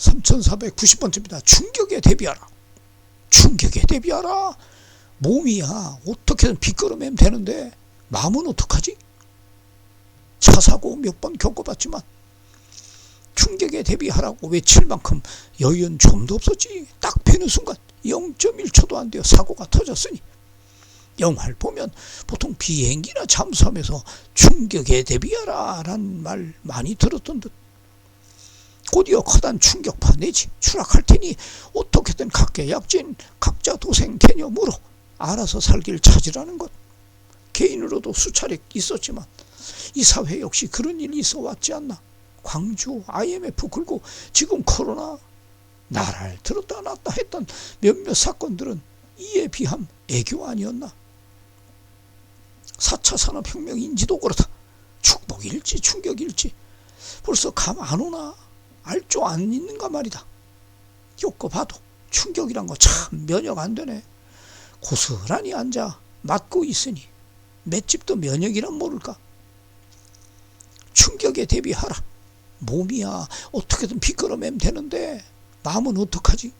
3490번째입니다. 충격에 대비하라. 충격에 대비하라. 몸이야 어떻게든 비끄러매면 되는데 마음은 어떡하지? 차 사고 몇 번 겪어봤지만 충격에 대비하라고 외칠 만큼 여유는 좀도 없었지. 딱 펴는 순간 0.1초도 안 돼요. 사고가 터졌으니. 영화를 보면 보통 비행기나 잠수하면서 충격에 대비하라 라는 말 많이 들었던 듯. 곧이어 커다란 충격파 내지 추락할 테니 어떻게든 각계 약진 각자 도생 개념으로 알아서 살길 찾으라는 것. 개인으로도 수차례 있었지만 이 사회 역시 그런 일이 있어 왔지 않나. 광주 IMF 긁고 지금 코로나 나라를 들었다 놨다 했던 몇몇 사건들은 이에 비함 애교 아니었나. 4차 산업혁명인지도 그렇다. 축복일지 충격일지 벌써 감 안 오나 알 줄 안 있는가 말이다. 겪어봐도 충격이란 거 참 면역 안 되네. 고스란히 앉아 맞고 있으니 맷집도 면역이란 모를까. 충격에 대비하라. 몸이야 어떻게든 비끄러매면 되는데 마음은 어떡하지?